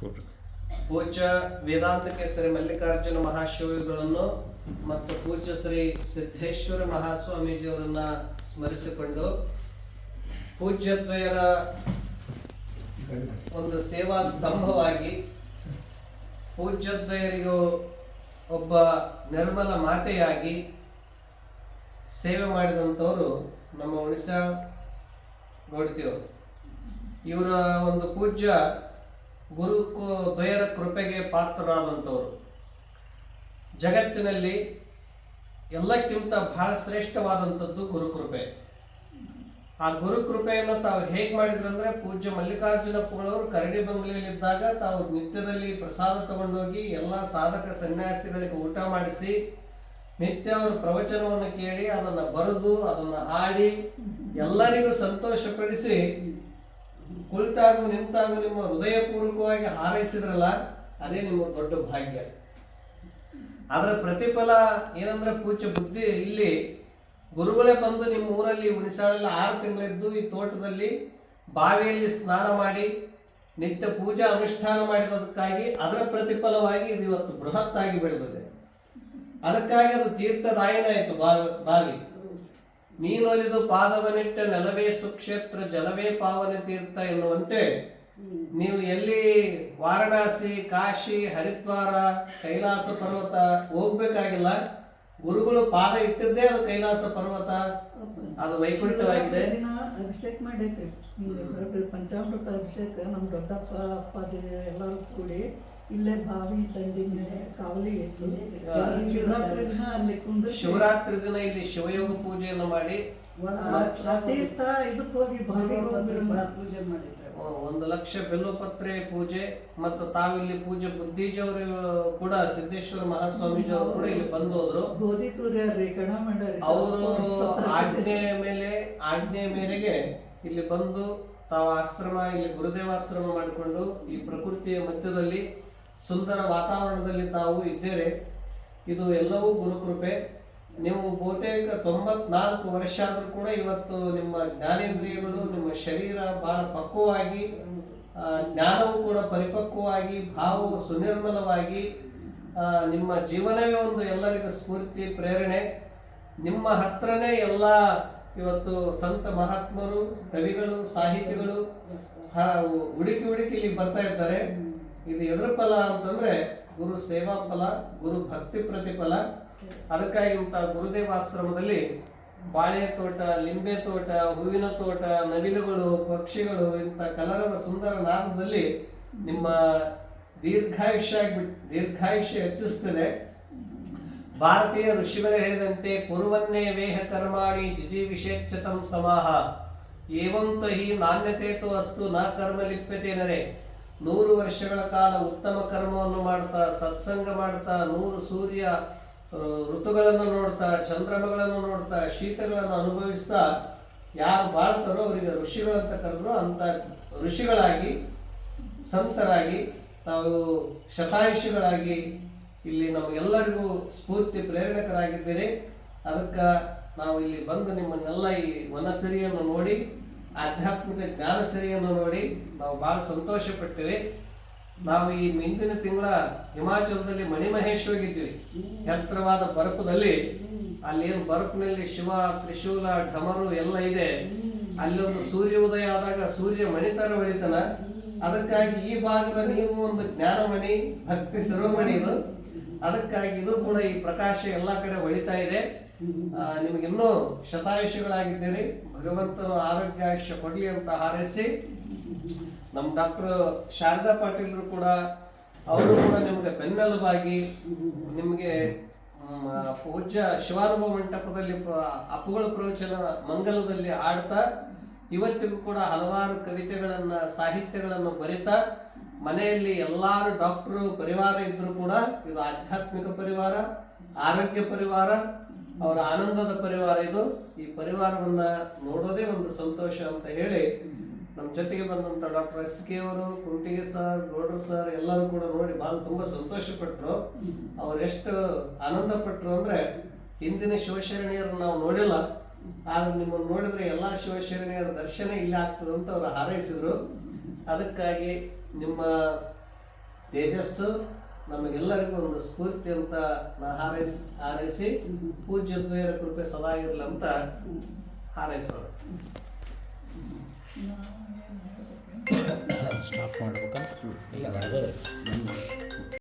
ಪೂಜ್ಯ ವೇದಾಂತ ಕೇಸರಿ ಮಲ್ಲಿಕಾರ್ಜುನ ಮಹಾಶಿವಗಳನ್ನು ಮತ್ತು ಪೂಜ್ಯ ಶ್ರೀ ಸಿದ್ದೇಶ್ವರ ಮಹಾಸ್ವಾಮೀಜಿಯವರನ್ನ ಸ್ಮರಿಸಿಕೊಂಡು ಪೂಜ್ಯದ್ವಯರ ಒಂದು ಸೇವಾ ಸ್ತಂಭವಾಗಿ ಪೂಜ್ಯದ್ವಯರಿಗೂ ಒಬ್ಬ ನಿರ್ಮಲ ಮಾತೆಯಾಗಿ ಸೇವೆ ಮಾಡಿದಂಥವರು ನಮ್ಮ ಉಣಿಸ ನೋಡ್ತೀವ್ರು ಇವರ ಒಂದು ಪೂಜ್ಯ ಗುರು ದಯರ ಕೃಪೆಗೆ ಪಾತ್ರರಾದಂಥವರು. ಜಗತ್ತಿನಲ್ಲಿ ಎಲ್ಲಕ್ಕಿಂತ ಬಹಳ ಶ್ರೇಷ್ಠವಾದಂಥದ್ದು ಗುರುಕೃಪೆ. ಆ ಗುರುಕೃಪೆಯನ್ನು ತಾವು ಹೇಗೆ ಮಾಡಿದ್ರಂದ್ರೆ ಪೂಜ್ಯ ಮಲ್ಲಿಕಾರ್ಜುನಪ್ಪಗಳವರು ಕರಡಿ ಬಂಗಲೆಯಲ್ಲಿದ್ದಾಗ ತಾವು ನಿತ್ಯದಲ್ಲಿ ಪ್ರಸಾದ ತಗೊಂಡೋಗಿ ಎಲ್ಲ ಸಾಧಕ ಸನ್ಯಾಸಿಗಳಿಗೆ ಊಟ ಮಾಡಿಸಿ ನಿತ್ಯ ಅವರು ಪ್ರವಚನವನ್ನು ಕೇಳಿ ಅದನ್ನು ಬರೆದು ಅದನ್ನು ಹಾಡಿ ಎಲ್ಲರಿಗೂ ಸಂತೋಷಪಡಿಸಿ ಕುಳಿತಾಗು ನಿಂತಾಗು ನಿಮ್ಮ ಹೃದಯಪೂರ್ವಕವಾಗಿ ಹಾರೈಸಿದ್ರಲ್ಲ, ಅದೇ ನಿಮ್ಮ ದೊಡ್ಡ ಭಾಗ್ಯ. ಅದರ ಪ್ರತಿಫಲ ಏನಂದ್ರೆ ಪೂಜ್ಯ ಬುದ್ಧಿ ಇಲ್ಲಿ ಗುರುಗಳೇ ಬಂದು ನಿಮ್ಮ ಊರಲ್ಲಿ ಉಣಿಸಾಳಲ್ಲಿ ಆರು ತಿಂಗಳಿದ್ದು ಈ ತೋಟದಲ್ಲಿ ಬಾವಿಯಲ್ಲಿ ಸ್ನಾನ ಮಾಡಿ, ನಿತ್ಯ ಪೂಜಾ ಅನುಷ್ಠಾನ ಮಾಡಿದದಕ್ಕಾಗಿ ಅದರ ಪ್ರತಿಫಲವಾಗಿ ಇದು ಇವತ್ತು ಬೃಹತ್ತಾಗಿ ಬೆಳೆದಿದೆ. ಅದಕ್ಕಾಗಿ ಅದು ತೀರ್ಥದಾಯನ ಆಯಿತು ಬಾವಿ ಬಾವಿ. ನೀನೊಲಿದು ಪಾದವನಿಟ್ಟ ನೆಲವೇ ಸುಕ್ಷೇತ್ರ ಜಲವೇ ಪಾವನ ತೀರ್ಥ ಎನ್ನುವಂತೆ ನೀವು ಎಲ್ಲಿ ವಾರಣಾಸಿ ಕಾಶಿ ಹರಿದ್ವಾರ ಕೈಲಾಸ ಪರ್ವತ ಹೋಗ್ಬೇಕಾಗಿಲ್ಲ ಗುರುಗಳು ಪಾದ ಇಟ್ಟಿದ್ದೇ ಅದು ಕೈಲಾಸ ಪರ್ವತ. ಅದು ವೈಕುಂಠವಾಗಿದೆ. ಅಭಿಷೇಕ ಮಾಡೈತೆ ಪಂಚಾಮೃತ ಅಭಿಷೇಕ ನಮ್ಮ ದೊಡ್ಡಪ್ಪ ಅಪ್ಪಾಜಿ ಎಲ್ಲರೂ ಕೂಡಿ ಇಲ್ಲೇ ಬಾವಿ ಮೇಲೆ ಕಾವಲಿ ಇತ್ತು ಶಿವರಾತ್ರಿ ದಿನ ಅಲ್ಲಿ ಶಿವರಾತ್ರಿ ದಿನ ಇಲ್ಲಿ ಶಿವಯೋಗ ಪೂಜೆಯನ್ನು ಮಾಡಿ ತೀರ್ಥ ಇದಕ್ಕೆ ಹೋಗಿ ಬಾವಿಗೆ ಪೂಜೆ ಮಾಡಿದ್ರು ಒಂದು ಲಕ್ಷ ಬೆಲ್ಲುಪತ್ರೆ ಪೂಜೆ ಮತ್ತು ತಾವಿಲ್ಲಿ ಪೂಜೆ ಬುದ್ಧಿಜಿಯವರು ಕೂಡ ಸಿದ್ದೇಶ್ವರ ಮಹಾಸ್ವಾಮೀಜಿ ಅವರು ಕೂಡ ಇಲ್ಲಿ ಬಂದು ಹೋದ್ರು ಗೋಧಿ ತೂರ್ಯಾರ್ರಿ ಕಣ ಮಾಡ್ಯಾರಿ ಅವರು ಆಜ್ಞೆಯ ಮೇಲೆ ಆಜ್ಞೆಯ ಮೇರೆಗೆ ಇಲ್ಲಿ ಬಂದು ತಾವು ಆಶ್ರಮ ಇಲ್ಲಿ ಗುರುದೇವಾಶ್ರಮ ಮಾಡಿಕೊಂಡು ಈ ಪ್ರಕೃತಿಯ ಮಧ್ಯದಲ್ಲಿ ಸುಂದರ ವಾತಾವರಣದಲ್ಲಿ ತಾವು ಇದ್ದೀರಿ ಇದು ಎಲ್ಲವೂ ಗುರುಕೃಪೆ. ನೀವು ಬಹುತೇಕ ತೊಂಬತ್ನಾಲ್ಕು ವರ್ಷ ಆದರೂ ಕೂಡ ಇವತ್ತು ನಿಮ್ಮ ಜ್ಞಾನೇಂದ್ರಿಯಗಳು, ನಿಮ್ಮ ಶರೀರ ಬಹಳ ಪಕ್ವವಾಗಿ ಜ್ಞಾನವೂ ಕೂಡ ಪರಿಪಕ್ವವಾಗಿ, ಭಾವವು ಸುನಿರ್ಮಲವಾಗಿ ನಿಮ್ಮ ಜೀವನವೇ ಒಂದು ಎಲ್ಲರಿಗೂ ಸ್ಫೂರ್ತಿ, ಪ್ರೇರಣೆ. ನಿಮ್ಮ ಹತ್ರನೇ ಎಲ್ಲ ಇವತ್ತು ಸಂತ ಮಹಾತ್ಮರು, ಕವಿಗಳು, ಸಾಹಿತಿಗಳು ಹುಡುಕಿ ಹುಡುಕಿ ಇಲ್ಲಿ ಬರ್ತಾ ಇದ್ದಾರೆ. ಇದು ಎದುರು ಫಲ ಅಂತಂದ್ರೆ ಗುರು ಸೇವಾ ಫಲ ಗುರು ಭಕ್ತಿ ಪ್ರತಿಫಲ. ಅದಕ್ಕಾಗಿ ಇಂಥ ಗುರುದೇವಾಶ್ರಮದಲ್ಲಿ ಬಾಳೆ ತೋಟ, ಲಿಂಬೆ ತೋಟ, ಹೂವಿನ ತೋಟ, ನವಿಲುಗಳು, ಪಕ್ಷಿಗಳು, ಇಂಥ ಕಲರವ ಸುಂದರ ನಾದದಲ್ಲಿ ನಿಮ್ಮ ದೀರ್ಘಾಯುಷ್ಯ ದೀರ್ಘಾಯುಷ್ಯ ಹೆಚ್ಚಿಸ್ತದೆ. ಭಾರತೀಯ ಋಷಿಗಳು ಹೇಳಿದಂತೆ, ಕುರುವನ್ನೇ ವೇಹ ಕರ್ಮಾಣಿ ಜಿಜಿ ಸಮಾಹ. ಏವಂತ ಹಿ ತೋ ಅಸ್ತು, ನ ಕರ್ಮ ಲಿಪ್ಯತೆ ನರೆ. ನೂರು ವರ್ಷಗಳ ಕಾಲ ಉತ್ತಮ ಕರ್ಮವನ್ನು ಮಾಡ್ತಾ, ಸತ್ಸಂಗ ಮಾಡ್ತಾ, ನೂರು ಸೂರ್ಯ ಋತುಗಳನ್ನು ನೋಡ್ತಾ, ಚಂದ್ರಮಗಳನ್ನು ನೋಡ್ತಾ, ಶೀತಗಳನ್ನು ಅನುಭವಿಸ್ತಾ, ಯಾರು ಬಾಳ್ತಾರೋ ಅವರಿಗೆ ಋಷಿಗಳಂತ ಕರೆದ್ರು ಅಂತ ಋಷಿಗಳಾಗಿ, ಸಂತರಾಗಿ, ತಾವು ಶತಾಯುಷಿಗಳಾಗಿ ಇಲ್ಲಿ ನಮಗೆಲ್ಲರಿಗೂ ಸ್ಫೂರ್ತಿ ಪ್ರೇರಣಕರಾಗಿದ್ದೀರಿ. ಅದಕ್ಕೆ ನಾವು ಇಲ್ಲಿ ಬಂದು ನಿಮ್ಮನ್ನೆಲ್ಲ ಈ ವನಸರಿಯನ್ನು ನೋಡಿ ಆಧ್ಯಾತ್ಮಿಕ ಜ್ಞಾನಸರಿಯನ್ನು ನೋಡಿ ನಾವು ಬಹಳ ಸಂತೋಷ ಪಟ್ಟಿವಿ ನಾವು ಈ ಮುಂದಿನ ತಿಂಗಳ ಹಿಮಾಚಲದಲ್ಲಿ ಮಣಿಮಹೇಶ್ ಹೋಗಿದ್ವಿ ಎತ್ತರವಾದ ಬರಪದಲ್ಲಿ. ಅಲ್ಲಿ ಏನು ಬರಪಿನಲ್ಲಿ ಶಿವ, ತ್ರಿಶೂಲ ಢಮರು ಎಲ್ಲ ಇದೆ. ಅಲ್ಲಿ ಒಂದು ಸೂರ್ಯ ಉದಯ ಆದಾಗ ಸೂರ್ಯ ಮಣಿತರ ಹೊಳಿತನ ಅದಕ್ಕಾಗಿ ಈ ಭಾಗದ ನೀವು ಒಂದು ಜ್ಞಾನಮಣಿ, ಭಕ್ತಿ ಶಿರೋಮಣಿ ಇದು. ಅದಕ್ಕಾಗಿ ಇದು ಕೂಡ ಈ ಪ್ರಕಾಶ ಎಲ್ಲಾ ಕಡೆ ಹೊಳಿತಾ ಇದೆ. ನಿಮಗಿನ್ನೂ ಶತಾಯುಷಿಗಳಾಗಿದ್ದೀರಿ, ಭಗವಂತನು ಆರೋಗ್ಯ ಆಯುಷ್ಯ ಕೊಡಲಿ ಅಂತ ಹಾರೈಸಿ, ನಮ್ಮ ಡಾಕ್ಟರ್ ಶಾರದಾ ಪಾಟೀಲ್ರು ಕೂಡ, ಅವರು ಕೂಡ ನಿಮಗೆ ಬೆನ್ನೆಲುಬಾಗಿ ನಿಮಗೆ ಪೂಜ್ಯ ಶಿವಾನುಭವ ಮಂಟಪದಲ್ಲಿ ಅಪ್ಪುಗಳ ಪ್ರವಚನ ಮಂಗಲದಲ್ಲಿ ಆಡ್ತಾ ಇವತ್ತಿಗೂ ಕೂಡ ಹಲವಾರು ಕವಿತೆಗಳನ್ನು, ಸಾಹಿತ್ಯಗಳನ್ನು ಬರಿತಾ, ಮನೆಯಲ್ಲಿ ಎಲ್ಲರೂ ಡಾಕ್ಟ್ರು, ಪರಿವಾರ ಇದ್ದರೂ ಕೂಡ ಇದು ಆಧ್ಯಾತ್ಮಿಕ ಪರಿವಾರ, ಆರೋಗ್ಯ ಪರಿವಾರ ಅವರ ಆನಂದದ ಪರಿವಾರ ಇದು. ಈ ಪರಿವಾರವನ್ನ ನೋಡೋದೇ ಒಂದು ಸಂತೋಷ ಅಂತ ಹೇಳಿ ನಮ್ಮ ಜೊತೆಗೆ ಬಂದಂತ ಡಾಕ್ಟರ್ ಎಸ್ ಕೆ ಅವರು, ಕುಂಟಿಗೆ ಸರ್, ಗೌಡ್ರು ಸರ್ ಎಲ್ಲರೂ ಕೂಡ ನೋಡಿ ಬಹಳ ತುಂಬಾ ಸಂತೋಷ ಪಟ್ರು. ಅವ್ರು ಎಷ್ಟು ಆನಂದ ಪಟ್ರು ಅಂದ್ರೆ ಹಿಂದಿನ ಶಿವಶರಣಿಯರು ನಾವು ನೋಡಿಲ್ಲ. ಆದ್ರೆ ನಿಮ್ಮನ್ನು ನೋಡಿದ್ರೆ ಎಲ್ಲಾ ಶಿವಶರಣಿಯರ ದರ್ಶನ ಇಲ್ಲಿ ಆಗ್ತದೆ ಅಂತ ಅವರು ಹಾರೈಸಿದ್ರು. ಅದಕ್ಕಾಗಿ ನಿಮ್ಮ ತೇಜಸ್ಸು ನಮಗೆಲ್ಲರಿಗೂ ಒಂದು ಸ್ಫೂರ್ತಿ ಅಂತ ಹಾರೈಸಿ ಹಾರೈಸಿ ಪೂಜ್ಯ ದ್ವಯರ ಕೃಪೆ ಸದಾ ಇರಲಿ ಅಂತ ಹಾರೈಸೋಣ? ಸ್ಟಾಪ್ ಇಲ್ಲ